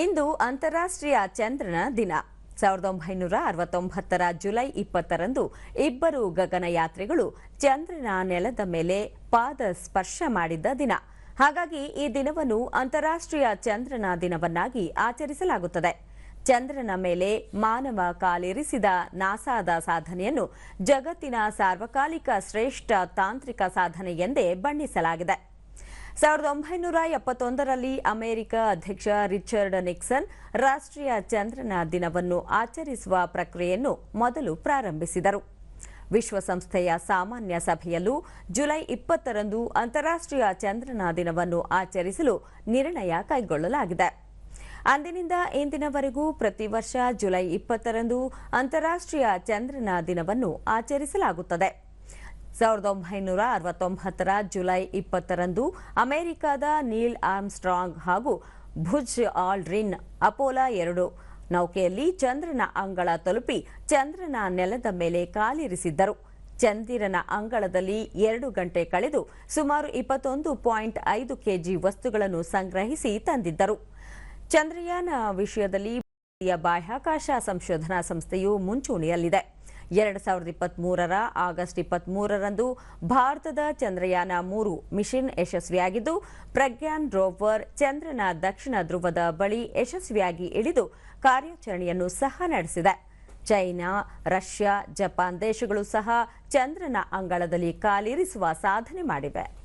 ಇಂದು ಅಂತಾರಾಷ್ಟ್ರೀಯ ಚಂದ್ರನ ದಿನ. ಸಾವಿರದ ಒಂಬೈನೂರ ಅರವತ್ತೊಂಬತ್ತರ ಜುಲೈ ಇಪ್ಪತ್ತರಂದು ಇಬ್ಬರು ಗಗನಯಾತ್ರಿಗಳು ಚಂದ್ರನ ನೆಲದ ಮೇಲೆ ಪಾದ ಸ್ಪರ್ಶ ಮಾಡಿದ್ದ ದಿನ. ಹಾಗಾಗಿ ಈ ದಿನವನ್ನು ಅಂತಾರಾಷ್ಟ್ರೀಯ ಚಂದ್ರನ ದಿನವನ್ನಾಗಿ ಆಚರಿಸಲಾಗುತ್ತದೆ. ಚಂದ್ರನ ಮೇಲೆ ಮಾನವ ಕಾಲಿರಿಸಿದ ನಾಸಾದ ಸಾಧನೆಯನ್ನು ಜಗತ್ತಿನ ಸಾರ್ವಕಾಲಿಕ ಶ್ರೇಷ್ಠ ತಾಂತ್ರಿಕ ಸಾಧನೆ ಎಂದೇ ಬಣ್ಣಿಸಲಾಗಿದೆ. ಸಾವಿರದ ಒಂಬೈನೂರ ಎಪ್ಪತ್ತೊಂದರಲ್ಲಿ ಅಮೆರಿಕ ಅಧ್ಯಕ್ಷ ರಿಚರ್ಡ್ ನಿಕ್ಸನ್ ರಾಷ್ಟ್ರೀಯ ಚಂದ್ರನ ದಿನವನ್ನು ಆಚರಿಸುವ ಪ್ರಕ್ರಿಯೆಯನ್ನು ಮೊದಲು ಪ್ರಾರಂಭಿಸಿದರು. ವಿಶ್ವಸಂಸ್ಥೆಯ ಸಾಮಾನ್ಯ ಸಭೆಯಲ್ಲೂ ಜುಲೈ ಇಪ್ಪತ್ತರಂದು ಅಂತಾರಾಷ್ಟ್ರೀಯ ಚಂದ್ರನ ದಿನವನ್ನು ಆಚರಿಸಲು ನಿರ್ಣಯ ಕೈಗೊಳ್ಳಲಾಗಿದೆ. ಅಂದಿನಿಂದ ಇಂದಿನವರೆಗೂ ಪ್ರತಿ ವರ್ಷ ಜುಲೈ ಇಪ್ಪತ್ತರಂದು ಅಂತಾರಾಷ್ಟ್ರೀಯ ಚಂದ್ರನ ದಿನವನ್ನು ಆಚರಿಸಲಾಗುತ್ತದೆ. ಸಾವಿರದ ಒಂಬೈನೂರ ಅರವತ್ತೊಂಬತ್ತರ ಜುಲೈ ಇಪ್ಪತ್ತರಂದು ಅಮೆರಿಕದ ನೀಲ್ ಆರ್ಮ್ಸ್ಟ್ರಾಂಗ್ ಹಾಗೂ ಭುಜ್ ಆಲ್ಡ್ರಿನ್ ಅಪೋಲಾ ಎರಡು ನೌಕೆಯಲ್ಲಿ ಚಂದ್ರನ ಅಂಗಳ ತಲುಪಿ ಚಂದ್ರನ ನೆಲದ ಮೇಲೆ ಕಾಲಿರಿಸಿದ್ದರು. ಚಂದಿರನ ಅಂಗಳದಲ್ಲಿ ಎರಡು ಗಂಟೆ ಕಳೆದು ಸುಮಾರು ಇಪ್ಪತ್ತೊಂದು ಪಾಯಿಂಟ್ ಐದು ಕೆಜಿ ವಸ್ತುಗಳನ್ನು ಸಂಗ್ರಹಿಸಿ ತಂದಿದ್ದರು. ಚಂದ್ರಯಾನ ವಿಷಯದಲ್ಲಿ ಭಾರತೀಯ ಬಾಹ್ಯಾಕಾಶ ಸಂಶೋಧನಾ ಸಂಸ್ಥೆಯು ಮುಂಚೂಣಿಯಲ್ಲಿದೆ. ಎರಡು ಸಾವಿರದ ಇಪ್ಪತ್ಮೂರರ ಆಗಸ್ಟ್ ಇಪ್ಪತ್ಮೂರರಂದು ಭಾರತದ ಚಂದ್ರಯಾನ ಮೂರು ಮಿಷನ್ ಯಶಸ್ವಿಯಾಗಿದ್ದು ಪ್ರಜ್ಞಾನ್ ರೋವರ್ ಚಂದ್ರನ ದಕ್ಷಿಣ ಧ್ರುವದ ಬಳಿ ಯಶಸ್ವಿಯಾಗಿ ಇಳಿದು ಕಾರ್ಯಾಚರಣೆಯನ್ನು ಸಹ ನಡೆಸಿದೆ. ಚೈನಾ, ರಷ್ಯಾ, ಜಪಾನ್ ದೇಶಗಳು ಸಹ ಚಂದ್ರನ ಅಂಗಳದಲ್ಲಿ ಕಾಲಿರಿಸುವ ಸಾಧನೆ ಮಾಡಿವೆ.